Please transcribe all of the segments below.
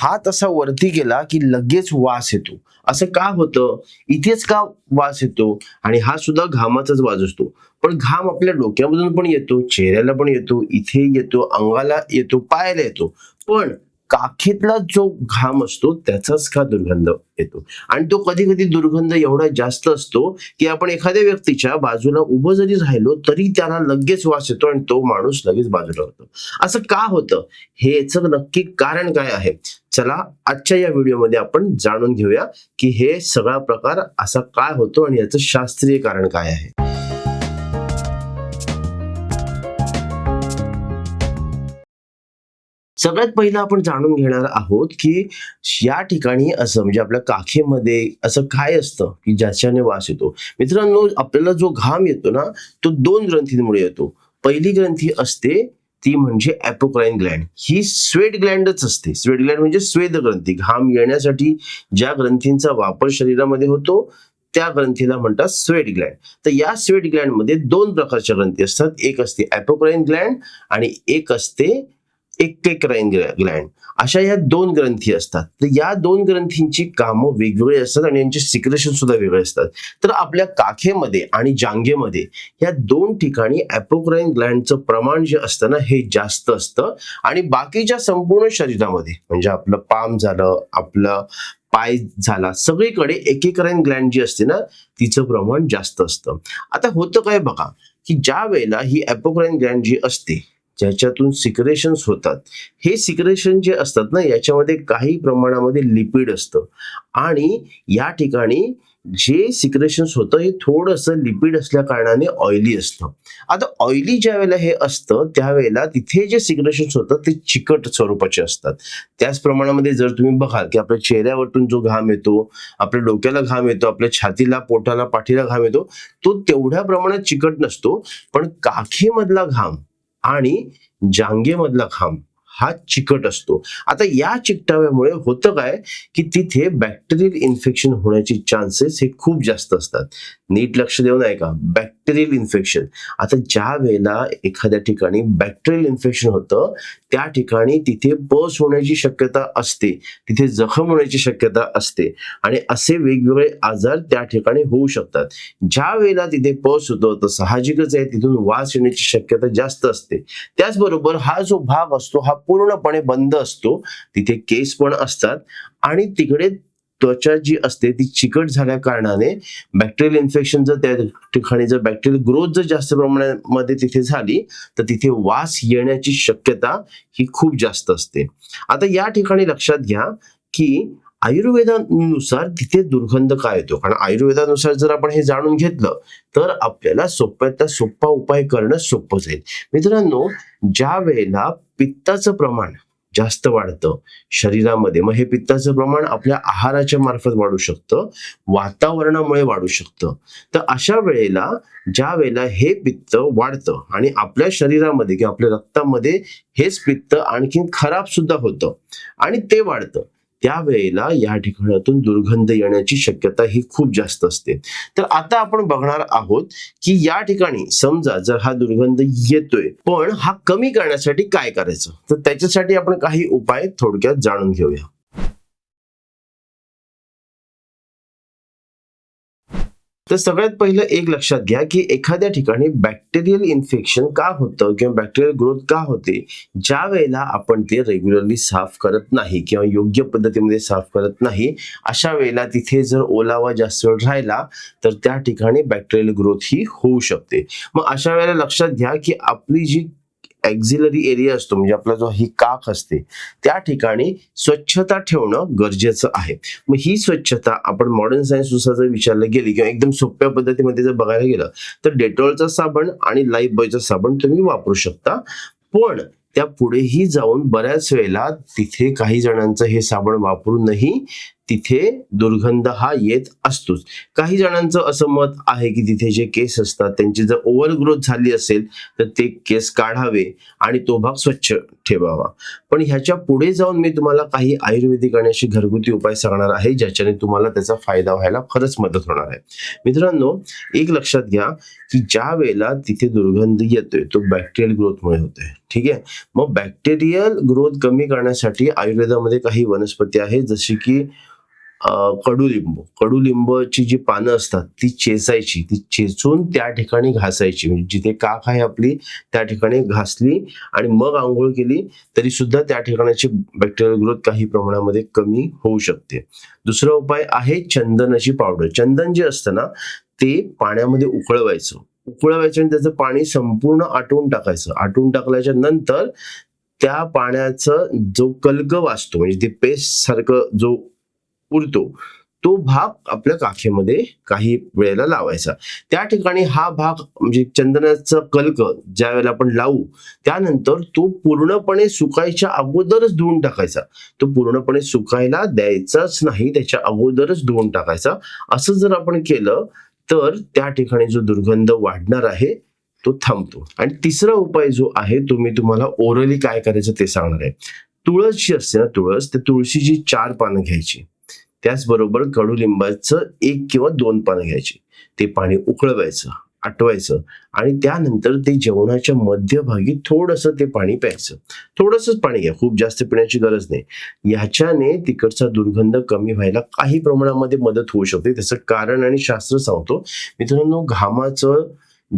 हात असा वरती गेला की लगेच वास येतो. असं का होतं? इथेच का वास येतो? आणि हा सुद्धा घामाचाच वास असतो. पण घाम आपल्या डोक्यामधून पण येतो चेहऱ्याला पण येतो इथे येतो अंगाला येतो पायाला येतो. पण काखेतला जो घाम असतो त्याचाच का दुर्गंध येतो? आणि तो कधी कधी दुर्गंध एवढा जास्त असतो की आपण एखाद्या व्यक्तीच्या बाजूला उभं जरी राहिलो तरी त्याला लगेच वास येतो आणि तो माणूस लगेच बाजूला होतो. असं का होतं? हे याचं नक्की कारण काय आहे? चला आजच्या या व्हिडिओमध्ये आपण जाणून घेऊया की हे सगळा प्रकार असा काय होतो आणि याचं शास्त्रीय कारण काय आहे? सगळ्यात पहिलं आपण जाणून घेणार आहोत की या ठिकाणी असं म्हणजे आपल्या काखेमध्ये असं काय असतं की ज्याच्याने वास येतो? मित्रांनो आपल्याला जो घाम येतो ना तो दोन ग्रंथींमुळे येतो. पहिली ग्रंथी असते ती म्हणजे ॲपोक्राईन ग्लँड. ही स्वेट ग्लँडच असते. स्वेट ग्लँड म्हणजे स्वेद ग्रंथी. घाम येण्यासाठी ज्या ग्रंथींचा वापर शरीरामध्ये होतो त्या ग्रंथीला म्हणतात स्वेट ग्लँड. तर या स्वेट ग्लँडमध्ये दोन प्रकारच्या ग्रंथी असतात. एक असते ॲपोक्राईन ग्लँड आणि एक असते एक्केक्राईन ग्लँड अशा या दोन ग्रंथी असतात. तर या दोन ग्रंथींची कामं वेगवेगळी असतात आणि यांचे सिक्रेशन सुद्धा वेगळे असतात. तर आपल्या काखेमध्ये आणि जांघेमध्ये या दोन ठिकाणी ॲपोक्राईन ग्लँडचं प्रमाण जे असतं ना हे जास्त असतं. आणि बाकीच्या संपूर्ण शरीरामध्ये म्हणजे आपलं पाम झालं आपलं पाय झाला सगळीकडे एकेकराईन ग्लँड जी असते ना तिचं प्रमाण जास्त असतं. आता होतं काय बघा की ज्या वेळेला ही ॲपोक्राईन ग्लँड जी असते ज्याच्यातून सिक्रेशन्स होतात. हे सिक्रेशन जे असतात ना याच्यामध्ये काही प्रमाणामध्ये लिपिड असतं. आणि या ठिकाणी जे सिक्रेशन्स होतं हे थोडंसं लिपिड असल्या कारणाने ऑइली असतं. आता ऑइली ज्या वेळेला हे असतं त्यावेळेला तिथे जे सिक्रेशन्स होतं ते चिकट स्वरूपाचे असतात. त्याच प्रमाणामध्ये जर तुम्ही बघाल की आपल्या चेहऱ्यावरतून जो घाम येतो आपल्या डोक्याला घाम येतो आपल्या छातीला पोटाला पाठीला घाम येतो तो तेवढ्या प्रमाणात चिकट नसतो. पण काखेमधला घाम आणि जांगेमधला खांब हा चिकट असतो. आता या चिकटाव्यामुळे होतं काय? की तिथे बॅक्टेरियल इन्फेक्शन होण्याचे चान्सेस हे खूप जास्त असतात. नीट लक्ष देऊन ऐका का? बॅक्टेरियल इन्फेक्शन आता ज्या वेळेला एखाद्या ठिकाणी बॅक्टेरियल इन्फेक्शन होतं त्या ठिकाणी तिथे पस होण्याची शक्यता असते. तिथे जखम होण्याची शक्यता असते. आणि असे वेगवेगळे आजार त्या ठिकाणी होऊ शकतात. ज्या वेळेला तिथे पस होतो तर साहजिकच आहे तिथून वास येण्याची शक्यता जास्त असते. त्याचबरोबर हा जो भाग असतो हा पूर्णपणे बंद असतो. तिथे केस पण असतात. आणि तिकडे त्वचा जी असते ती चिकट झाल्या कारणाने बॅक्टेरियल इन्फेक्शन जर त्या ठिकाणी जर बॅक्टेरियल ग्रोथ जर जास्त प्रमाणामध्ये तिथे झाली तर तिथे वास येण्याची शक्यता ही खूप जास्त असते. आता या ठिकाणी लक्षात घ्या की आयुर्वेदानुसार तिथे दुर्गंध काय येतो? कारण आयुर्वेदानुसार जर आपण हे जाणून घेतलं तर आपल्याला सोप्यातला सोपा उपाय करणं सोपं जाईल. मित्रांनो ज्या वेळेला पित्ताचं प्रमाण जास्त वाढतं शरीरामध्ये. मग हे पित्ताचं प्रमाण आपल्या आहाराच्या मार्फत वाढू शकतं वातावरणामुळे वाढू शकतं. तर अशा वेळेला ज्या वेळेला हे पित्त वाढतं आणि आपल्या शरीरामध्ये किंवा आपल्या रक्तामध्ये हेच पित्त आणखीन खराब सुद्धा होतं आणि ते वाढतं. त्यावेळेला या ठिकाणातून दुर्गंध येण्याची शक्यता ही खूप जास्त असते. तर आता आपण बघणार आहोत की या ठिकाणी समजा जर हा दुर्गंध येतोय पण हा कमी करण्यासाठी काय करायचं? तर त्याच्यासाठी आपण काही उपाय थोडक्यात जाणून घेऊया. तर सगळ्यात पहिलं एक लक्षात घ्या की एखाद्या ठिकाणी बॅक्टेरियल इन्फेक्शन का होतं किंवा बॅक्टेरियल ग्रोथ का होते ज्या वेळेला आपण ते रेग्युलरली साफ करत नाही किंवा योग्य पद्धतीमध्ये साफ करत नाही अशा वेळेला तिथे जर ओलावा जास्त वेळ राहिला तर त्या ठिकाणी बॅक्टेरियल ग्रोथ ही होऊ शकते. मग अशा वेळेला लक्षात घ्या की आपली जी एक्झिलरी एरिया असतो म्हणजे आपला जो ही काख असते त्या ठिकाणी स्वच्छता ठेवणं गरजेचं आहे. मग ही स्वच्छता आपण मॉडर्न सायन्सनुसार जर विचारलं गेली किंवा एकदम सोप्या पद्धतीमध्ये जर बघायला गेलं तर डेटॉलचा साबण आणि लाईफ बॉयचा साबण तुम्ही वापरू शकता. पण त्या पुढेही जाऊन बऱ्याच वेळेला तिथे काही जणांचं हे साबण वापरूनही तिथे दुर्गंध हा येत असतोच. काही जणांचं असं मत आहे की तिथे जे केस असतात त्यांची जर ओव्हर ग्रोथ झाली असेल तर ते केस काढावे आणि तो भाग स्वच्छ ठेवावा. पण ह्याच्या पुढे जाऊन मी तुम्हाला काही आयुर्वेदिक आणि अशी घरगुती उपाय सांगणार आहे ज्याच्याने तुम्हाला त्याचा फायदा व्हायला खरंच मदत होणार आहे. मित्रांनो एक लक्षात घ्या की ज्या वेळेला तिथे दुर्गंध येतोय तो बॅक्टेरियल ग्रोथमुळे होतोय. ठीक आहे? मग बॅक्टेरियल ग्रोथ कमी करण्यासाठी आयुर्वेदामध्ये काही वनस्पती आहेत जशी की कडुलिंब कडुलिंबची जी पानं असतात ती चेचायची. ती चेचून त्या ठिकाणी घासायची. म्हणजे जिथे काख आहे आपली त्या ठिकाणी घासली आणि मग आंघोळ केली तरी सुद्धा त्या ठिकाणाची बॅक्टेरियल ग्रोथ काही प्रमाणामध्ये कमी होऊ शकते. दुसरा उपाय आहे चंदनाची पावडर. चंदन जे असतं ना ते पाण्यामध्ये उकळवायचं. उकळवायचं आणि त्याचं पाणी संपूर्ण आटवून टाकायचं. आटवून टाकल्याच्या नंतर त्या पाण्याचं जो कलग वाचतो म्हणजे ते पेस्ट सारखं जो उरतो तो भाग आपल्या काखेमध्ये काही वेळेला लावायचा. त्या ठिकाणी हा भाग म्हणजे चंदनाचं कलक ज्या वेळेला आपण लावू त्यानंतर तो पूर्णपणे सुकायच्या अगोदरच धुवून टाकायचा. तो पूर्णपणे सुकायला द्यायचाच नाही त्याच्या अगोदरच धुवून टाकायचा. असं जर आपण केलं तर त्या ठिकाणी जो दुर्गंध वाढणार आहे तो थांबतो. आणि तिसरा उपाय जो आहे तो मी तुम्हाला ओरली काय करायचं ते सांगणार आहे. तुळस जी असते ना तुळस त्या तुळशीची चार पानं घ्यायची. त्याचबरोबर कडुलिंबाचं एक किंवा दोन पानं घ्यायची. ते पाणी उकळवायचं आटवायचं आणि त्यानंतर ते जेवणाच्या मध्यभागी थोडंसं ते पाणी प्यायचं. थोडंसंच पाणी घ्या खूप जास्त पिण्याची गरज नाही. ह्याच्याने तिकडचा दुर्गंध कमी व्हायला काही प्रमाणामध्ये मदत होऊ शकते. त्याचं कारण आणि शास्त्र सांगतो. मित्रांनो घामाचं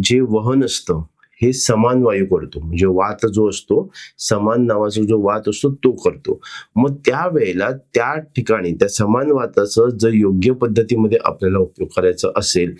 जे वहन असतं हे समान वायू करतो. म्हणजे वात जो असतो समान नावाचा जो वात असतो तो करतो. मग त्यावेळेला त्या ठिकाणी त्या समान वाताचं जर योग्य पद्धतीमध्ये आपल्याला उपयोग करायचा असेल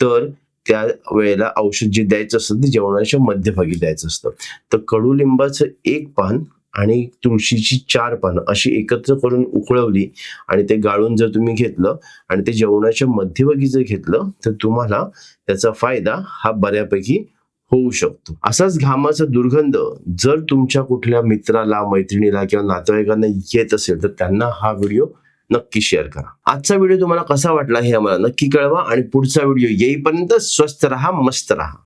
तर त्या वेळेला औषध जे द्यायचं असतं ते जेवणाच्या मध्यभागी द्यायचं असतं. तर कडुलिंबाचं एक पान आणि तुळशीची चार पानं अशी एकत्र करून उकळवली आणि ते गाळून जर तुम्ही घेतलं आणि ते जेवणाच्या मध्यभागी जर घेतलं तर तुम्हाला त्याचा फायदा हा बऱ्यापैकी होऊ शकतो. असाच घामाचा दुर्गंध जर तुमच्या कुठल्या मित्राला मैत्रिणीला किंवा नातेवाईकांना येत असेल तर त्यांना हा व्हिडिओ नक्की शेअर करा. आजचा व्हिडिओ तुम्हाला कसा वाटला हे आम्हाला नक्की कळवा आणि पुढचा व्हिडिओ येईपर्यंत स्वस्त राहा मस्त राहा.